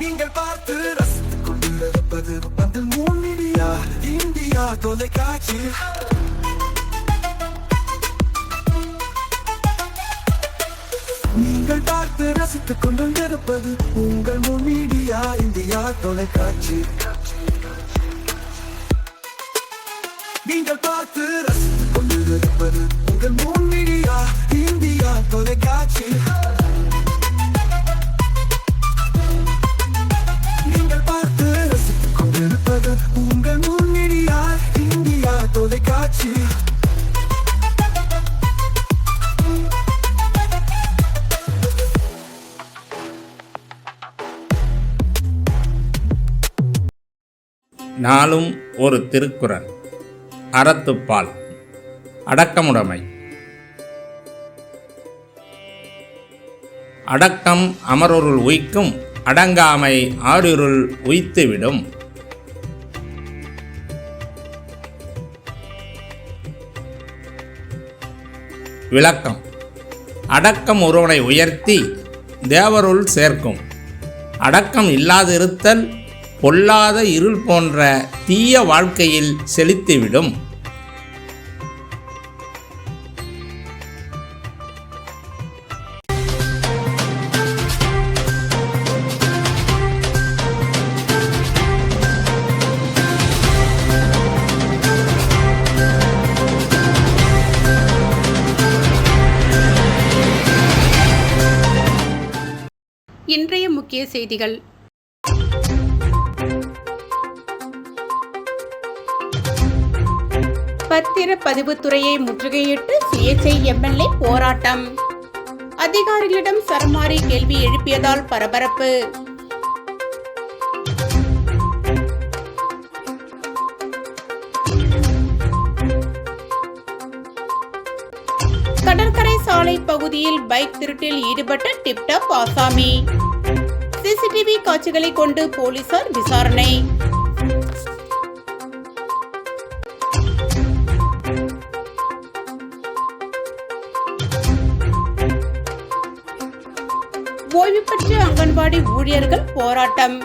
நீங்கள் பார்த்து ரசித்துக் கொண்டிருப்பது பந்தல் மூன் மீடியா இந்தியா தொலைக்காட்சி. நீங்கள் பார்த்து ரசித்துக் கொண்டிருப்பது உங்கள் மூன் மீடியா இந்தியா தொலைக்காட்சி. நீங்கள் பார்த்து ரசித்துக் கொண்டிருப்பது உங்கள் மூன் மீடியா இந்தியா தொலைக்காட்சி. நாளும் ஒரு திருக்குறள். அறத்துப்பால். அடக்கமுடைமை. அடக்கம் அமரொருள் உய்க்கும் அடங்காமை ஆறிருள் உய்த்துவிடும். விளக்கம். அடக்கம் ஒருவனை உயர்த்தி தேவருள் சேர்க்கும். அடக்கம் இல்லாதிருத்தல் பொல்லாத இருள் போன்ற தீய வாழ்க்கையில் செலுத்திவிடும் இன்றைய முக்கிய செய்திகள். பத்திர பதிவுத்துறையை முற்றுகையிட்டு சுயேச்சை எம்எல்ஏ போராட்டம். அதிகாரிகளிடம் சரமாரி கேள்வி எழுப்பியதால் பரபரப்பு. கடற்கரை சாலை பகுதியில் பைக் திருட்டில் ஈடுபட்ட டிப்டாப் ஆசாமி. சிசிடிவி காட்சிகளை கொண்டு போலீசார் விசாரணை. அங்கன்வாடி ஊழியர்கள் போராட்டம்.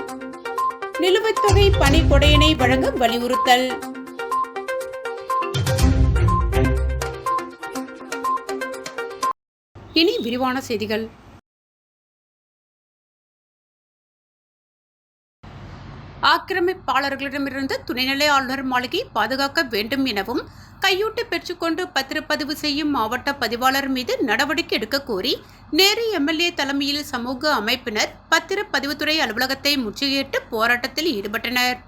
நிலுவைத் தொகை பணிக்கொடையினை வழங்க வலியுறுத்தல். இனி விரிவான செய்திகள். ஆக்கிரமிப்பாளர்களிடமிருந்து துணைநிலை ஆளுநர் மாளிகை பாதுகாக்க வேண்டும் எனவும் கையூட்டு பெற்றுக்கொண்டு பத்திரப்பதிவு செய்யும் மாவட்ட பதிவாளர் மீது நடவடிக்கை எடுக்க கோரி நேரு எம்எல்ஏ தலைமையில் சமூக அமைப்பினர் பத்திரப்பதிவுத்துறை அலுவலகத்தை முற்றுகையிட்டு போராட்டத்தில் ஈடுபட்டனர்.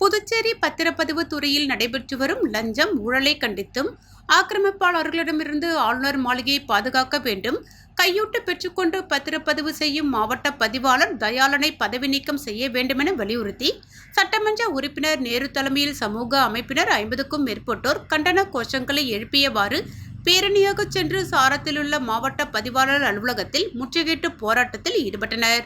புதுச்சேரி பத்திரப்பதிவு துறையில் நடைபெற்று வரும் லஞ்சம் ஊழலை கண்டித்தும் ஆக்கிரமிப்பாளர்களிடமிருந்து ஆளுநர் மாளிகையை பாதுகாக்க வேண்டும் கையூட்டு பெற்றுக்கொண்டு பத்திரப்பதிவு செய்யும் மாவட்ட பதிவாளர் தயாளனை பதவி நீக்கம் செய்ய வேண்டுமென வலியுறுத்தி சட்டமன்ற உறுப்பினர் நேரு தலைமையில் சமூக அமைப்பினர் ஐம்பதுக்கும் மேற்பட்டோர் கண்டன கோஷங்களை எழுப்பியவாறு பேரணியாக சென்று சாரத்திலுள்ள மாவட்ட பதிவாளர் அலுவலகத்தில் முற்றுகையிட்டு போராட்டத்தில் ஈடுபட்டனர்.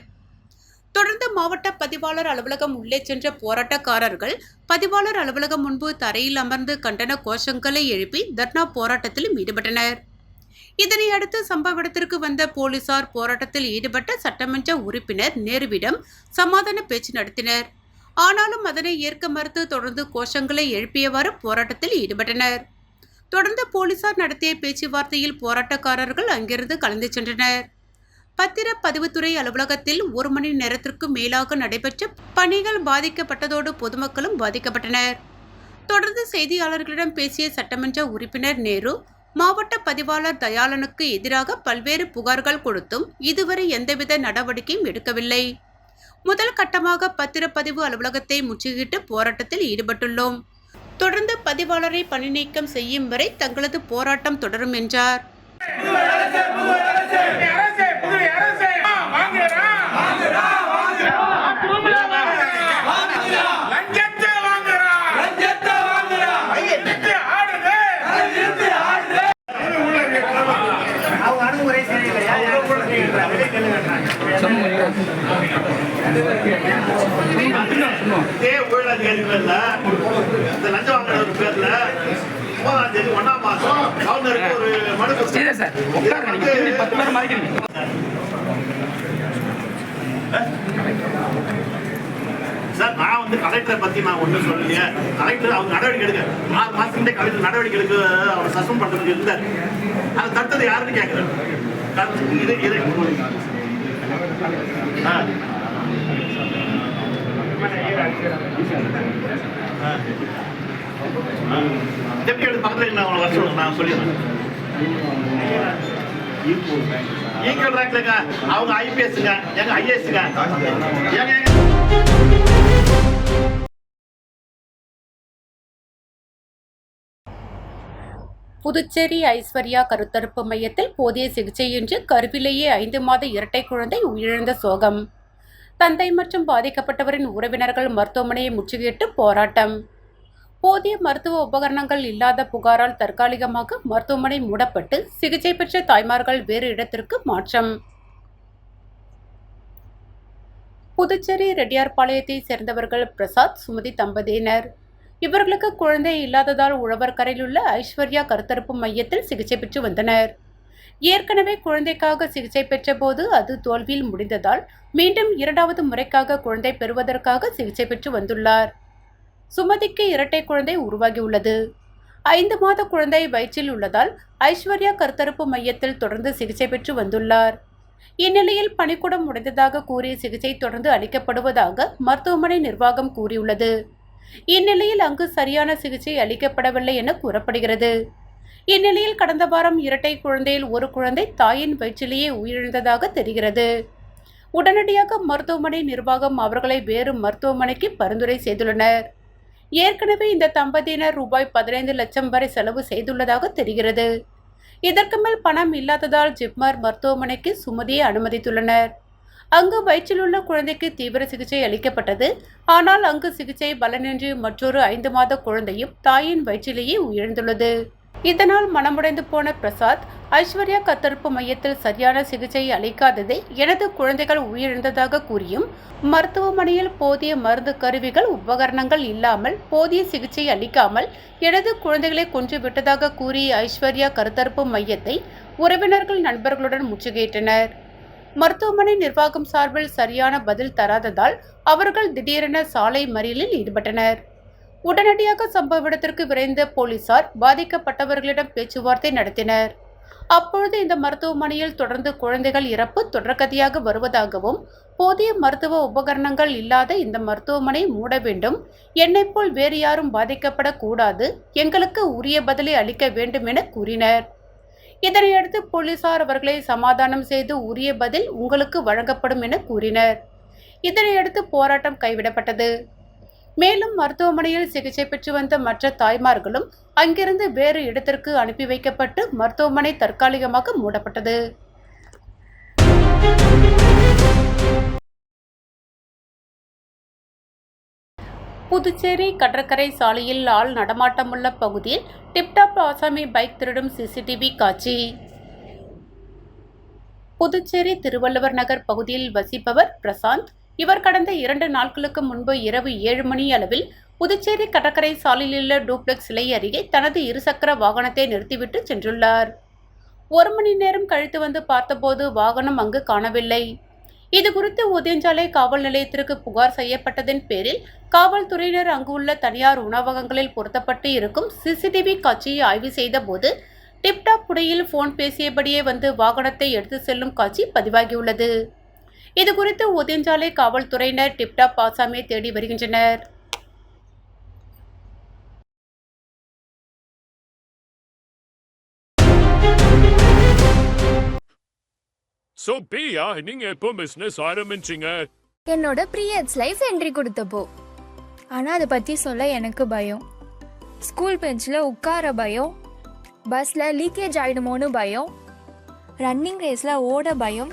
தொடர்ந்து மாவட்ட பதிவாளர் அலுவலகம் உள்ளே சென்ற போராட்டக்காரர்கள் பதிவாளர் அலுவலகம் முன்பு தரையில் அமர்ந்து கண்டன கோஷங்களை எழுப்பி தர்ணா போராட்டத்திலும் ஈடுபட்டனர். இதனை அடுத்து சம்பவ இடத்திற்கு வந்த போலீசார் போராட்டத்தில் ஈடுபட்ட சட்டமன்ற உறுப்பினர் நேருவிடம் சமாதான பேச்சு நடத்தினர். ஆனாலும் அதனை ஏற்க மறுத்து தொடர்ந்து கோஷங்களை எழுப்பியவாறு போராட்டத்தில் ஈடுபட்டனர். தொடர்ந்து போலீசார் நடத்திய பேச்சுவார்த்தையில் போராட்டக்காரர்கள் அங்கிருந்து கலந்து சென்றனர். பத்திர பதிவுத்துறை அலுவலகத்தில் ஒரு மணி நேரத்திற்கு மேலாக நடைபெற்ற பணிகள் பாதிக்கப்பட்டதோடு பொதுமக்களும் பாதிக்கப்பட்டனர். தொடர்ந்து செய்தியாளர்களிடம் பேசிய சட்டமன்ற உறுப்பினர் நேரு மாவட்ட பதிவாளர் தயாளனுக்கு எதிராக பல்வேறு புகார்கள் கொடுத்தும் இதுவரை எந்தவித நடவடிக்கையும் எடுக்கவில்லை. முதல் கட்டமாக பத்திரப்பதிவு அலுவலகத்தை முற்றுகையிட்டு போராட்டத்தில் ஈடுபட்டுள்ளோம். தொடர்ந்து பதிவாளரை பணி நீக்கம் செய்யும் வரை தங்களது போராட்டம் தொடரும் என்றார். கொடுத்தாங்க. சார் உட்காருங்க பத்து பேர் மறைக்கிறீங்க சார் நான் வந்து கலெக்டரை பத்தி நான் ஒன்றும் சொல்லலையே கலெக்டர் அவங்க நடவடிக்கை எடுக்க ஆறு மாசத்துக்கு கலெக்டர் நடவடிக்கை எடுக்க அவர் சஸ்பெண்ட் பண்றதுக்கு இருந்தார் அதை தடுத்தது யாருன்னு கேட்கிறேன். இது இது ஆ. ஆ. டெப்டி எடுத்து வர சொல்லுங்க நான் சொல்லிடுறேன். ஈக்குவல் ரேங்க்லங்க அவங்க ஐபிஎஸ்ங்க எங்க ஐஏஎஸ்ங்க புதுச்சேரி ஐஸ்வர்யா கருத்தரப்பு மையத்தில் போதிய சிகிச்சையின்றி கருவிலேயே ஐந்து மாத இரட்டை குழந்தை உயிரிழந்த சோகம். தந்தை மற்றும் பாதிக்கப்பட்டவரின் உறவினர்கள் மருத்துவமனையை முற்றுகையிட்டு போராட்டம். போதிய மருத்துவ உபகரணங்கள் இல்லாத புகாரால் தற்காலிகமாக மருத்துவமனை மூடப்பட்டு சிகிச்சை பெற்ற தாய்மார்கள் வேறு இடத்திற்கு மாற்றம். புதுச்சேரி ரெட்டியார்பாளையத்தை சேர்ந்தவர்கள் பிரசாத் சுமதி தம்பதியினர். இவர்களுக்கு குழந்தை இல்லாததால் உழவர்கரையில் உள்ள ஐஸ்வர்யா கருத்தரப்பு மையத்தில் சிகிச்சை பெற்று வந்தனர். ஏற்கனவே குழந்தைக்காக சிகிச்சை பெற்றபோது அது தோல்வியில் முடிந்ததால் மீண்டும் இரண்டாவது முறைக்காக குழந்தை பெறுவதற்காக சிகிச்சை பெற்று வந்துள்ளார். சுமதிக்கு இரட்டை குழந்தை உருவாகியுள்ளது. ஐந்து மாத குழந்தை வயிற்றில் உள்ளதால் ஐஸ்வர்யா கருத்தரப்பு மையத்தில் தொடர்ந்து சிகிச்சை பெற்று வந்துள்ளார். இந்நிலையில் பணிக்கூடம் முடிந்ததாக கூறிய சிகிச்சை தொடர்ந்து அளிக்கப்படுவதாக மருத்துவமனை நிர்வாகம் கூறியுள்ளது. இந்நிலையில் அங்கு சரியான சிகிச்சை அளிக்கப்படவில்லை என கூறப்படுகிறது. இந்நிலையில் கடந்த வாரம் இரட்டை குழந்தையில் ஒரு குழந்தை தாயின் வயிற்றிலேயே உயிரிழந்ததாக தெரிகிறது. உடனடியாக மருத்துவமனை நிர்வாகம் அவர்களை வேறு மருத்துவமனைக்கு பரிந்துரை செய்துள்ளனர். ஏற்கனவே இந்த தம்பதியினர் ரூபாய் பதினைந்து லட்சம் வரை செலவு செய்துள்ளதாக தெரிகிறது. இதற்கு மேல் பணம் இல்லாததால் ஜிப்மர் மருத்துவமனைக்கு சுமதியை அனுமதித்துள்ளனர். அங்கு வயிற்றிலுள்ள குழந்தைக்கு தீவிர சிகிச்சை அளிக்கப்பட்டது. ஆனால் அங்கு சிகிச்சை பலனின்றி மற்றொரு ஐந்து மாத குழந்தையும் தாயின் வயிற்றிலேயே உயர்ந்துள்ளது இதனால் மனமுடைந்து போன பிரசாத் ஐஸ்வர்யா கத்தரிப்பு மையத்தில் சரியான சிகிச்சை அளிக்காததே எனது குழந்தைகள் உயிரிழந்ததாக கூறியும் மருத்துவமனையில் போதிய மருந்து கருவிகள் உபகரணங்கள் இல்லாமல் போதிய சிகிச்சை அளிக்காமல் எனது குழந்தைகளை கொன்று விட்டதாக கூறி ஐஸ்வர்யா கருத்தரப்பு மையத்தை உறவினர்கள் நண்பர்களுடன் முற்றுகையிட்டனர். மருத்துவமனை நிர்வாகம் சார்பில் சரியான பதில் தராததால் அவர்கள் திடீரென சாலை மறியலில் ஈடுபட்டனர். உடனடியாக சம்பவ இடத்திற்கு விரைந்த போலீசார் பாதிக்கப்பட்டவர்களிடம் பேச்சுவார்த்தை நடத்தினர். அப்பொழுது இந்த மருத்துவமனையில் தொடர்ந்து குழந்தைகள் இறப்பு தொடர்கதையாக வருவதாகவும் போதிய மருத்துவ உபகரணங்கள் இல்லாத இந்த மருத்துவமனை மூட வேண்டும் என்னைப் போல் வேறு யாரும் பாதிக்கப்படக்கூடாது எங்களுக்கு உரிய பதிலை அளிக்க வேண்டும் என கூறினர். இதனையடுத்து போலீசார் அவர்களை சமாதானம் செய்து உரிய பதில் உங்களுக்கு வழங்கப்படும் என கூறினர். இதனையடுத்து போராட்டம் கைவிடப்பட்டது. மேலும் மருத்துவமனையில் சிகிச்சை பெற்று வந்த மற்ற தாய்மார்களும் அங்கிருந்து வேறு இடத்திற்கு அனுப்பி வைக்கப்பட்டு மருத்துவமனை தற்காலிகமாக மூடப்பட்டது. புதுச்சேரி கடற்கரை சாலையில் ஆள் நடமாட்டமுள்ள பகுதியில் டிப்டாப் ஆசாமி பைக் திருடும் சிசிடிவி காட்சி. புதுச்சேரி திருவள்ளுவர் நகர் பகுதியில் வசிப்பவர் பிரசாந்த். இவர் கடந்த இரண்டு நாட்களுக்கு முன்பு இரவு ஏழு மணி அளவில் புதுச்சேரி கடற்கரை சாலையிலுள்ள டூப்ளெக்ஸ் சிலை அருகே தனது இருசக்கர வாகனத்தை நிறுத்திவிட்டு சென்றுள்ளார். ஒரு மணி நேரம் கழித்து வந்து பார்த்தபோது வாகனம் அங்கு காணவில்லை. இது குறித்து உதயஞ்சாலை காவல் நிலையத்திற்கு புகார் செய்யப்பட்டதன் பேரில் காவல்துறையினர் அங்குள்ள தனியார் உணவகங்களில் பொருத்தப்பட்டு இருக்கும் சிசிடிவி காட்சியை ஆய்வு செய்தபோது டிப்டாப் புடையில் போன் பேசியபடியே வந்து வாகனத்தை எடுத்து செல்லும் காட்சி பதிவாகியுள்ளது. இது குறித்து உதயஞ்சாலை காவல்துறையினர் டிப்டாப் ஆசாமியை தேடி வருகின்றனர். சோ பிரியா நீங்க எப்போ பிசினஸ் ஆரம்பிச்சீங்க? என்னோட ப்ரீயட்ஸ் லைஃப் என்ட்ரி கொடுத்தப்போ. ஆனால் அதை பற்றி சொல்ல எனக்கு பயம். ஸ்கூல் பெஞ்சில் உட்கார பயம். பஸ்ஸில் லீக்கேஜ் ஆகிடுமோன்னு பயம். ரன்னிங் ரேஸில் ஓட பயம்.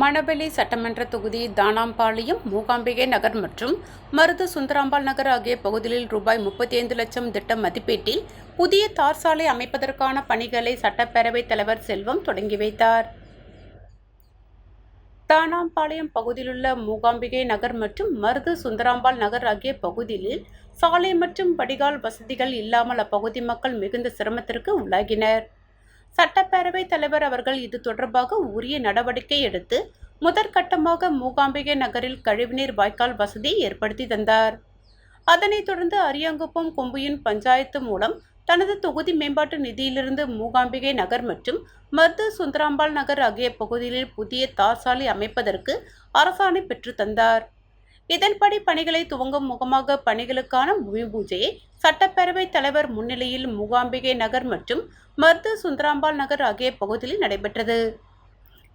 மணவெளி சட்டமன்ற தொகுதி தானாம்பாளையம் மூகாம்பிகை நகர் மற்றும் மருது சுந்தராம்பாள் நகர் ஆகிய பகுதிகளில் ரூபாய் முப்பத்தி ஐந்து லட்சம் திட்ட மதிப்பீட்டில் புதிய தார் சாலை அமைப்பதற்கான பணிகளை சட்டப்பேரவைத் தலைவர் செல்வம் தொடங்கி வைத்தார். தானாம்பாளையம் பகுதியிலுள்ள மூகாம்பிகை நகர் மற்றும் மருது சுந்தராம்பாள் நகர் ஆகிய பகுதியில் சாலை மற்றும் வடிகால் வசதிகள் இல்லாமல் அப்பகுதி மக்கள் மிகுந்த சிரமத்திற்கு உள்ளாகினர். சட்டப்பேரவைத் தலைவர் அவர்கள் இது தொடர்பாக உரிய நடவடிக்கை எடுத்து முதற்கட்டமாக மூகாம்பிகை நகரில் கழிவுநீர் வாய்க்கால் வசதி ஏற்படுத்தி தந்தார். அதனைத் தொடர்ந்து அரியாங்குப்பம் கொம்புயின் பஞ்சாயத்து மூலம் தனது தொகுதி மேம்பாட்டு நிதியிலிருந்து மூகாம்பிகை நகர் மற்றும் மருது சுந்தராம்பாள் நகர் ஆகிய பகுதிகளில் புதிய தார் சாலை அமைப்பதற்கு அரசாணை பெற்று தந்தார். இதன்படி பணிகளை துவங்கும் முகமாக பணிகளுக்கான பூமி பூஜையை சட்டப்பேரவைத் தலைவர் முன்னிலையில் மூகாம்பிகை நகர் மற்றும் மருது சுந்தராம்பாள் நகர் ஆகிய பகுதியில் நடைபெற்றது.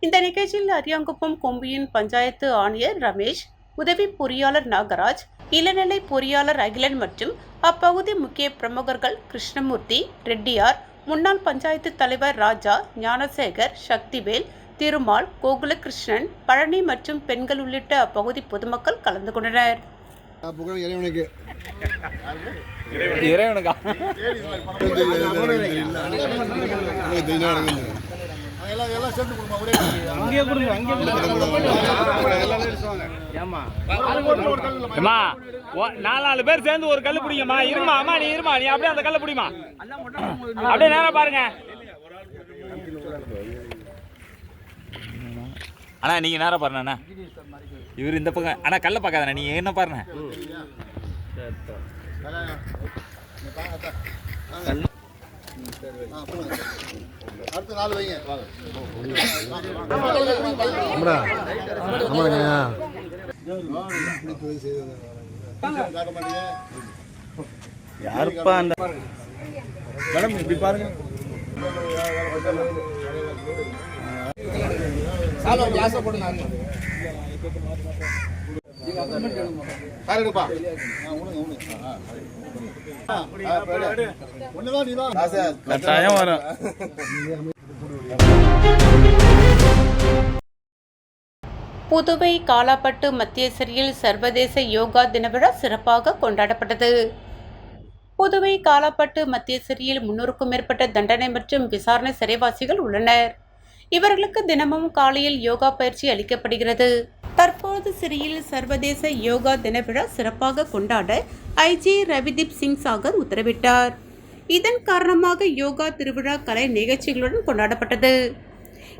இந்த நிகழ்ச்சியில் அரியாங்குப்பம் கொம்பியின் பஞ்சாயத்து ஆணையர் ரமேஷ் உதவி பொறியாளர் நாகராஜ் இளநிலை பொறியாளர் அகிலன் மற்றும் அப்பகுதி முக்கிய பிரமுகர்கள் கிருஷ்ணமூர்த்தி ரெட்டியார் முன்னாள் பஞ்சாயத்து தலைவர் ராஜா ஞானசேகர் சக்திவேல் திருமால் கோகுலகிருஷ்ணன் பழனி மற்றும் பெண்கள் உள்ளிட்ட அப்பகுதி பொதுமக்கள் கலந்து கொண்டனர். இறைவனுக்கு. இறைவனுக்கா? நாலு பேர் சேர்ந்து ஒரு கல்லு பிடிங்கம்மா. இருமா அம்மா நீ இருமா நீ அப்படியே அந்த கல்லை பிடிமா அப்படியே நேரா பாருங்க. அண்ணா நீங்க நேரா பாருங்க அண்ணா. இவர் இந்த பக்கம். அண்ணா கல்லை பார்க்காதண்ணா நீங்க என்ன மாட்டீங்க யாருப்பா அந்த மேடம் இப்படி பாருங்க. கட்டாயம் வரும். புதுவை காலாப்பட்டு மத்திய சிறையில் சர்வதேச யோகா தின விழா சிறப்பாக கொண்டாடப்பட்டது. புதுவை காலாப்பட்டு மத்திய சிறையில் முன்னூறுக்கும் மேற்பட்ட தண்டனை மற்றும் விசாரணை சிறைவாசிகள் உள்ளனர். இவர்களுக்கு தினமும் காலையில் யோகா பயிற்சி அளிக்கப்படுகிறது. தற்போது சிறையில் சர்வதேச யோகா தின விழா சிறப்பாக கொண்டாட ஐஜி ரவிதீப் சிங் சாகர் உத்தரவிட்டார். இதன் காரணமாக யோகா திருவிழா கலை நிகழ்ச்சிகளுடன் கொண்டாடப்பட்டது.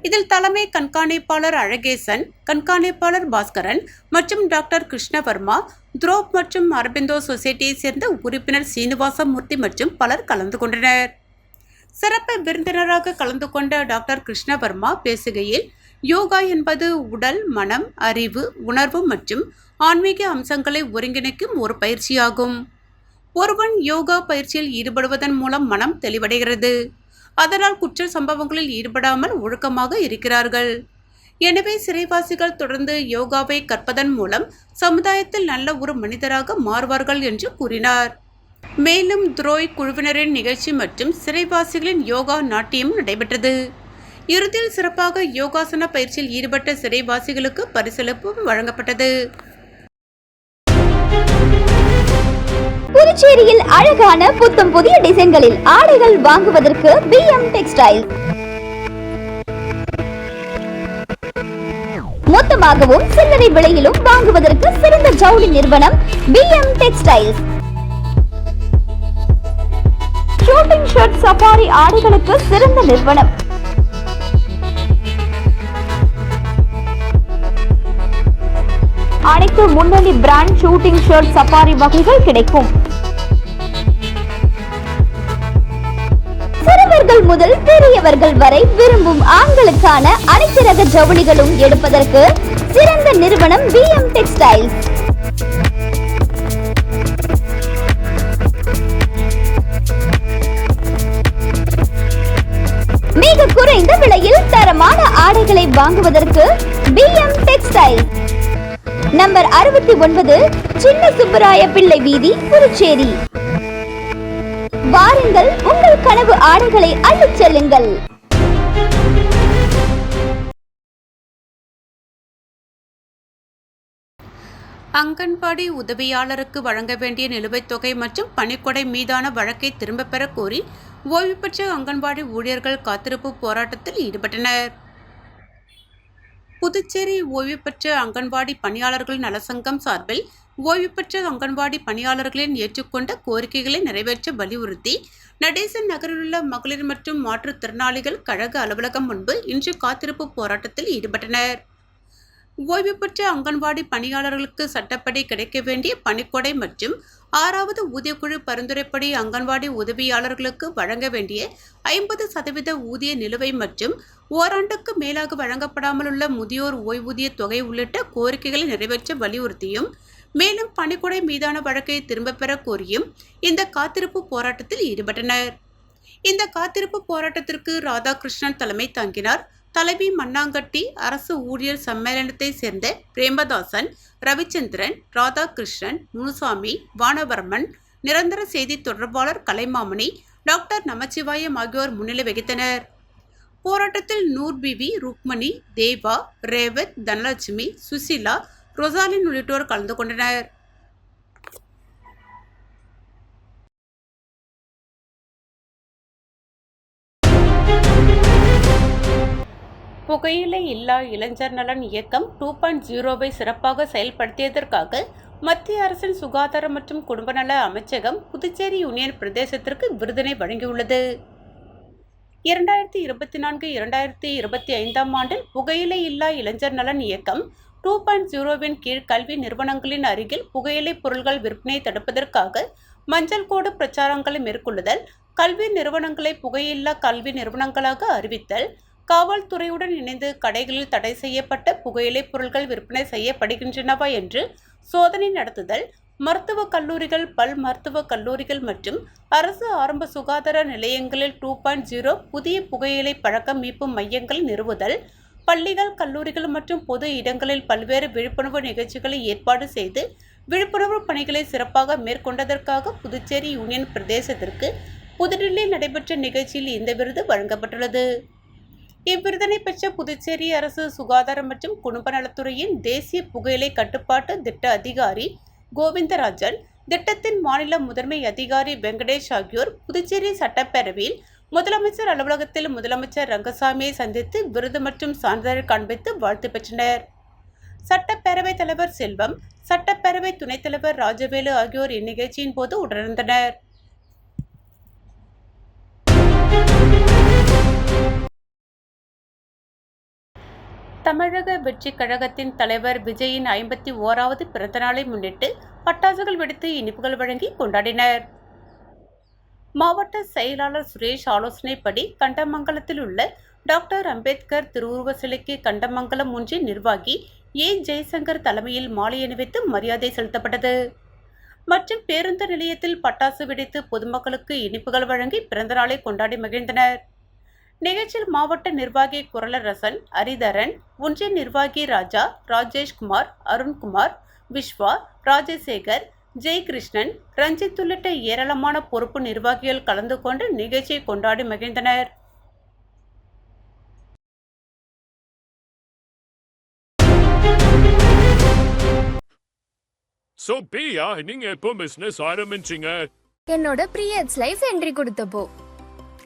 இதில் தலைமை கண்காணிப்பாளர் அழகேசன் கண்காணிப்பாளர் பாஸ்கரன் மற்றும் டாக்டர் கிருஷ்ணவர்மா துரோப் மற்றும் அரபிந்தோ சொசைட்டியைச் சேர்ந்த உறுப்பினர் சீனிவாசமூர்த்தி மற்றும் பலர் கலந்து கொண்டனர். சிறப்பு விருந்தினராக கலந்து கொண்ட டாக்டர் கிருஷ்ணவர்மா பேசுகையில் யோகா என்பது உடல் மனம் அறிவு உணர்வு மற்றும் ஆன்மீக அம்சங்களை ஒருங்கிணைக்கும் ஒரு பயிற்சியாகும். ஒருவன் யோகா பயிற்சியில் ஈடுபடுவதன் மூலம் மனம் தெளிவடைகிறது. அதனால் குற்ற சம்பவங்களில் ஈடுபடாமல் ஒழுக்கமாக இருக்கிறார்கள். எனவே சிறைவாசிகள் தொடர்ந்து யோகாவை கற்பதன் மூலம் சமுதாயத்தில் நல்ல ஒரு மனிதராக மாறுவார்கள் என்று கூறினார். மேலும் துரோய் குழுவினரின் நிகழ்ச்சி மற்றும் சிறைவாசிகளின் யோகா நாட்டியம் நடைபெற்றது. இறுதியில் சிறப்பாக யோகாசன பயிற்சியில் ஈடுபட்ட சிறைவாசிகளுக்கு பரிசளிப்பும் வழங்கப்பட்டது. புதுச்சேரியில் அழகான புத்தம் புதிய டிசைன்களில் ஆடைகள் வாங்குவதற்கு பி எம் டெக்ஸ்டைல். மொத்தமாகவும் சில்லறை விலையிலும் வாங்குவதற்கு சிறந்த ஜவுளி நிறுவனம் P M textiles. Suiting shirt safari ஆடைகளுக்கு சிறந்த நிறுவனம். அனைத்து முன்னணி பிராண்ட் ஷூட்டிங் ஷர்ட் சஃபாரி வகைகள் கிடைக்கும். சிறுவர்கள் முதல் பெரியவர்கள் வரை விரும்பும் ஆண்களுக்கான அனைத்து ரக ஜவுளிகளும் எடுப்பதற்கு சிறந்த நிறுவனம் பி எம் டெக்ஸ்டைல்ஸ் ஆடைகளை வாங்குவதற்கு பி எம் நம்பர் அறுபத்தி ஒன்பது சின்ன சுப்பராய பிள்ளை வீதி புதுச்சேரி. வாருங்கள் உங்கள் கனவு ஆடைகளை அள்ளிச் செல்லுங்கள். அங்கன்வாடி உதவியாளருக்கு வழங்க வேண்டிய நிலுவைத் தொகை மற்றும் பணிக்கொடை மீதான வழக்கை திரும்பப் பெறக் கோரி ஓய்வு பெற்ற அங்கன்வாடி ஊழியர்கள் காத்திருப்பு போராட்டத்தில் ஈடுபட்டனர். புதுச்சேரி ஓய்வு பெற்ற அங்கன்வாடி பணியாளர்கள் நலசங்கம் சார்பில் ஓய்வு பெற்ற அங்கன்வாடி பணியாளர்களின் ஏற்றுக்கொண்ட கோரிக்கைகளை நிறைவேற்ற வலியுறுத்தி நடேசன் நகரிலுள்ள மகளிர் மற்றும் மாற்றுத்திறனாளிகள் கழக அலுவலகம் முன்பு இன்று காத்திருப்பு போராட்டத்தில் ஈடுபட்டனர். ஓய்வு பெற்ற அங்கன்வாடி பணியாளர்களுக்கு சட்டப்படி கிடைக்க வேண்டிய பணிக்கொடை மற்றும் ஆறாவது ஊதியக்குழு பரிந்துரைப்படி அங்கன்வாடி உதவியாளர்களுக்கு வழங்க வேண்டிய ஐம்பது சதவீத ஊதிய நிலுவை மற்றும் ஓராண்டுக்கு மேலாக வழங்கப்படாமல் உள்ள முதியோர் ஓய்வூதிய தொகை உள்ளிட்ட கோரிக்கைகளை நிறைவேற்ற வலியுறுத்தியும் மேலும் பணிக்கொடை மீதான வழக்கை திரும்பப் பெற கோரியும் இந்த காத்திருப்பு போராட்டத்தில் ஈடுபட்டனர். இந்த காத்திருப்பு போராட்டத்திற்கு ராதாகிருஷ்ணன் தலைமை தாங்கினார். தலைவி மண்ணாங்கட்டி அரசு ஊழியர் சம்மேளனத்தை சேர்ந்த பிரேமதாசன் ரவிச்சந்திரன் ராதாகிருஷ்ணன் முனுசாமி வானவர்மன் நிரந்தர செய்தி தொடர்பாளர் கலைமாமணி டாக்டர் நமச்சிவாயம் ஆகியோர் முன்னிலை வகித்தனர். போராட்டத்தில் நூர் பிவி ருக்மணி தேவா ரேவத் தனலட்சுமி சுசிலா ரொசாலின் உள்ளிட்டோர் கலந்து கொண்டனர். புகையிலை இல்லா இளைஞர் நலன் இயக்கம் டூ பாயிண்ட் ஜீரோவை சிறப்பாக செயல்படுத்தியதற்காக மத்திய அரசின் சுகாதாரம் மற்றும் குடும்ப நல அமைச்சகம் புதுச்சேரி யூனியன் பிரதேசத்திற்கு விருதினை வழங்கியுள்ளது. இரண்டாயிரத்தி இருபத்தி நான்கு இரண்டாயிரத்தி இருபத்தி ஐந்தாம் ஆண்டில் புகையிலை இல்லா இளைஞர் நலன் இயக்கம் டூ பாயிண்ட் ஜீரோவின் கீழ் கல்வி நிறுவனங்களின் அருகில் புகையிலை பொருட்கள் விற்பனை தடுப்பதற்காக மஞ்சள் கோடு பிரச்சாரங்களை மேற்கொள்ளுதல் கல்வி நிறுவனங்களை புகையில்லா கல்வி நிறுவனங்களாக அறிவித்தல் காவல்துறையுடன் இணைந்து கடைகளில் தடை செய்யப்பட்ட புகையிலை பொருட்கள் விற்பனை செய்யப்படுகின்றனவா என்று சோதனை நடத்துதல் மருத்துவக் கல்லூரிகள் பல் மருத்துவக் கல்லூரிகள் மற்றும் அரசு ஆரம்ப சுகாதார நிலையங்களில் டூ பாயிண்ட் ஜீரோ புதிய புகையிலை பழக்கம் மீட்பு மையங்கள் நிறுவுதல் பள்ளிகள் கல்லூரிகள் மற்றும் பொது இடங்களில் பல்வேறு விழிப்புணர்வு நிகழ்ச்சிகளை ஏற்பாடு செய்து விழிப்புணர்வு பணிகளை சிறப்பாக மேற்கொண்டதற்காக புதுச்சேரி யூனியன் பிரதேசத்திற்கு புதுடில்லி நடைபெற்ற நிகழ்ச்சியில் இந்த விருது வழங்கப்பட்டுள்ளது. இவ்விருதனை பெற்ற புதுச்சேரி அரசு சுகாதாரம் மற்றும் குடும்ப நலத்துறையின் தேசிய புகையிலை கட்டுப்பாட்டு திட்ட அதிகாரி கோவிந்தராஜன் திட்டத்தின் மாநில முதன்மை அதிகாரி வெங்கடேஷ் ஆகியோர் புதுச்சேரி சட்டப்பேரவையில் முதலமைச்சர் அலுவலகத்தில் முதலமைச்சர் ரங்கசாமியை சந்தித்து விருது மற்றும் சான்றிதழ் காண்பித்து வாழ்த்து பெற்றனர். சட்டப்பேரவைத் தலைவர் செல்வம் சட்டப்பேரவை துணைத் தலைவர் ராஜவேலு ஆகியோர் இந்நிகழ்ச்சியின் போது உடனிருந்தனர். தமிழக வெற்றி கழகத்தின் தலைவர் விஜயின் ஐம்பத்தி ஓராவது பிறந்தநாளை முன்னிட்டு பட்டாசுகள் வெடித்து இனிப்புகள் வழங்கி கொண்டாடினர். மாவட்ட செயலாளர் சுரேஷ் ஆலோசனைப்படி கண்டமங்கலத்தில் உள்ள டாக்டர் அம்பேத்கர் திருவுருவ சிலைக்கு கண்டமங்கலம் ஒன்றிய நிர்வாகி ஏ. ஜெய்சங்கர் தலைமையில் மாலை அணிவித்து மரியாதை செலுத்தப்பட்டது. மற்றும் பேருந்து நிலையத்தில் பட்டாசு வெடித்து பொதுமக்களுக்கு இனிப்புகள் வழங்கி பிறந்தநாளை கொண்டாடி மகிழ்ந்தனர். நிகழ்ச்சியில் மாவட்ட நிர்வாகி குரலரசன் ஹரிதரன் ஒன்றிய நிர்வாகி ராஜா ராஜேஷ்குமார் அருண்குமார் விஸ்வா ராஜசேகர் ஜெயகிருஷ்ணன் ரஞ்சித் உள்ளிட்ட ஏராளமான பொறுப்பு நிர்வாகிகள் கலந்து கொண்டு நிகழ்ச்சியை கொண்டாடி மகிழ்ந்தனர். So, Pia, நீங்க எப்போ பிசினஸ் ஆரம்பிச்சீங்க? என்னோட ப்ரீயட்ஸ் லைஃப் என்ட்ரி கொடுத்தப்போ.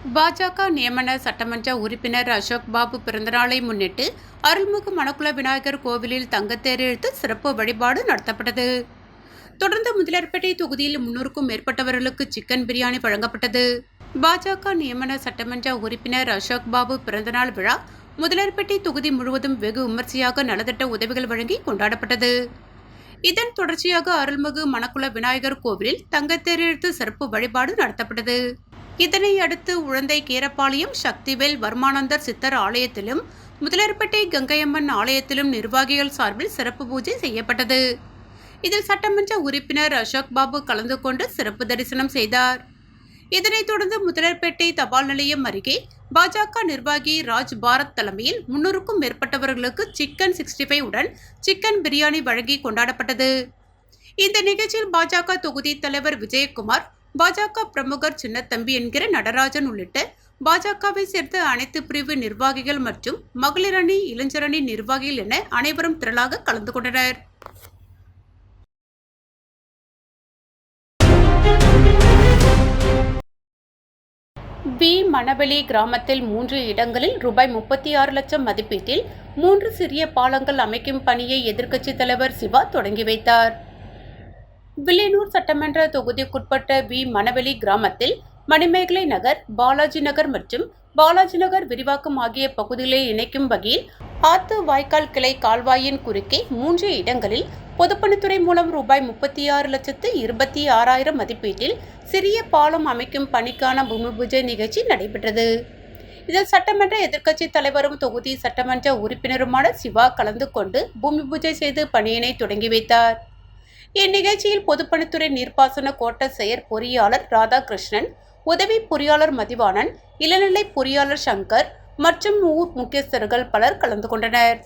பாஜக நியமன சட்டமன்ற உறுப்பினர் அசோக் பாபு பிறந்தநாளை முன்னிட்டு அருள்மிகு மணக்குள விநாயகர் கோவிலில் தங்கத்தேர் இழுத்து சிறப்பு வழிபாடு நடத்தப்பட்டது. தொடர்ந்து முதலியார்பேட்டை தொகுதியில் முன்னூறுக்கும் மேற்பட்டவர்களுக்கு சிக்கன் பிரியாணி வழங்கப்பட்டது. பாஜக நியமன சட்டமன்ற உறுப்பினர் அசோக் பாபு பிறந்தநாள் விழா முதலியார்பேட்டை தொகுதி முழுவதும் வெகு விமர்சையாக நலத்திட்ட உதவிகள் வழங்கி கொண்டாடப்பட்டது. இதன் தொடர்ச்சியாக அருள்மிகு மணக்குள விநாயகர் கோவிலில் தங்கத்தேர் இழுத்து சிறப்பு வழிபாடு நடத்தப்பட்டது. இதனை அடுத்து உழந்தை கீரப்பாளையம் சக்திவேல் வர்மானந்தர் சித்தர் ஆலயத்திலும் முதலர்பேட்டை கங்கையம்மன் ஆலயத்திலும் நிர்வாகிகள் சார்பில் சிறப்பு பூஜை செய்யப்பட்டது. இதில் சட்டமன்ற உறுப்பினர் அசோக் பாபு கலந்து கொண்டு சிறப்பு தரிசனம் செய்தார். இதனைத் தொடர்ந்து முதலர்பேட்டை தபால் நிலையம் அருகே பாஜக நிர்வாகி ராஜ் பாரத் தலைமையில் முன்னூறுக்கும் மேற்பட்டவர்களுக்கு சிக்கன் சிக்ஸ்டி ஃபைவ் உடன் சிக்கன் பிரியாணி வழங்கி கொண்டாடப்பட்டது. இந்த நிகழ்ச்சியில் பாஜக தொகுதி தலைவர் விஜயகுமார் பாஜக பிரமுகர் சின்னத்தம்பி என்கிற நடராஜன் உள்ளிட்ட பாஜகவை சேர்ந்த அனைத்து பிரிவு நிர்வாகிகள் மற்றும் மகளிர் அணி இளைஞர் அணி நிர்வாகிகள் என அனைவரும் திரளாக கலந்து கொண்டனர். பி. மணவெளி கிராமத்தில் மூன்று இடங்களில் ரூபாய் முப்பத்தி ஆறு லட்சம் மதிப்பீட்டில் மூன்று சிறிய பாலங்கள் அமைக்கும் பணியை எதிர்க்கட்சித் தலைவர் சிவா தொடங்கி வைத்தார். வில்லியனூர் சட்டமன்ற தொகுதிக்குட்பட்ட வி. மணவெளி கிராமத்தில் மணிமேகலை நகர் பாலாஜி நகர் மற்றும் பாலாஜி நகர் விரிவாக்கம் ஆகிய பகுதிகளை இணைக்கும் வகையில் ஆத்து வாய்க்கால் கிளை கால்வாயின் குறுக்கே மூன்று இடங்களில் பொதுப்பணித்துறை மூலம் ரூபாய் முப்பத்தி ஆறு லட்சத்து இருபத்தி ஆறாயிரம் மதிப்பீட்டில் சிறிய பாலம் அமைக்கும் பணிக்கான பூமி பூஜை நிகழ்ச்சி நடைபெற்றது. இதில் சட்டமன்ற எதிர்க்கட்சி தலைவரும் தொகுதி சட்டமன்ற உறுப்பினருமான சிவா கலந்து கொண்டு பூமி பூஜை செய்து பணியினை தொடங்கி வைத்தார். இந்நிகழ்ச்சியில் பொதுப்பணித்துறை நீர்ப்பாசன கோட்ட செயற் பொறியாளர் ராதாகிருஷ்ணன் உதவி பொறியாளர் மதிவாணன் இளநிலை பொறியாளர் சங்கர் மற்றும் ஊர் முக்கியஸ்தர்கள் பலர் கலந்து கொண்டனர்.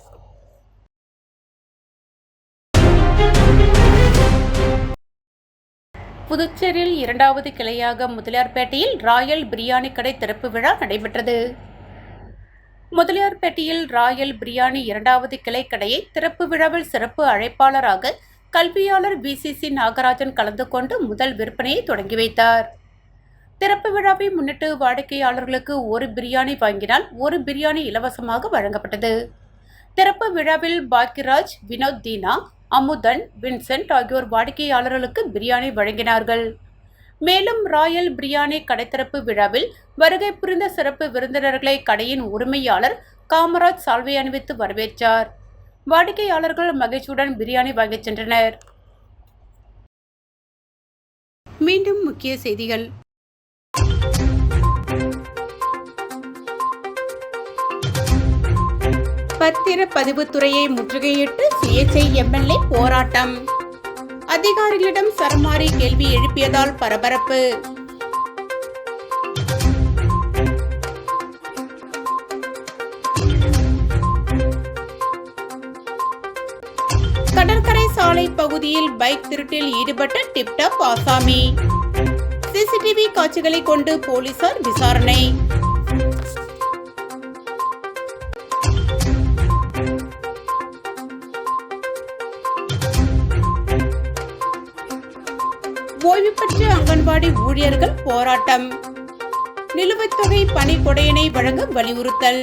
புதுச்சேரியில் இரண்டாவது கிளையாக முதலியார்பேட்டையில் ராயல் பிரியாணி கடை திறப்பு விழா நடைபெற்றது. முதலியார்பேட்டையில் ராயல் பிரியாணி இரண்டாவது கிளை கடையை திறப்பு விழாவில் சிறப்பு அழைப்பாளராக கல்வியாளர் பிசிசி நாகராஜன் கலந்து கொண்டு முதல் விற்பனையை தொடங்கி வைத்தார். திறப்பு விழாவை முன்னிட்டு வாடிக்கையாளர்களுக்கு ஒரு பிரியாணி வாங்கினால் ஒரு பிரியாணி இலவசமாக வழங்கப்பட்டது. திறப்பு விழாவில் பாக்கியராஜ் வினோத் தீனா அமுதன் வின்சென்ட் ஆகியோர் வாடிக்கையாளர்களுக்கு பிரியாணி வழங்கினார்கள். மேலும் ராயல் பிரியாணி கடைத்திறப்பு விழாவில் வருகை புரிந்த சிறப்பு விருந்தினர்களை கடையின் உரிமையாளர் காமராஜ் சால்வை அணிவித்து வரவேற்றார். வாடிக்கையாளர்கள் மகிழ்ச்சியுடன் பிரியாணி வாங்கிச் சென்றனர். மீண்டும் முக்கிய செய்திகள். பத்திரப்பதிவுத்துறையை முற்றுகையிட்டு சுயேச்சை எம்எல்ஏ போராட்டம். அதிகாரிகளிடம் சரமாரி கேள்வி எழுப்பியதால் பரபரப்பு. பகுதியில் பைக் திருட்டில் ஈடுபட்ட டிப்டாப் ஆசாமி சிசிடிவி காட்சிகளை கொண்டு போலீசார் விசாரணை. ஓய்வு பெற்ற அங்கன்வாடி ஊழியர்கள் போராட்டம். நிலுவைத் தொகை பணி கொடையினை வழங்க வலியுறுத்தல்.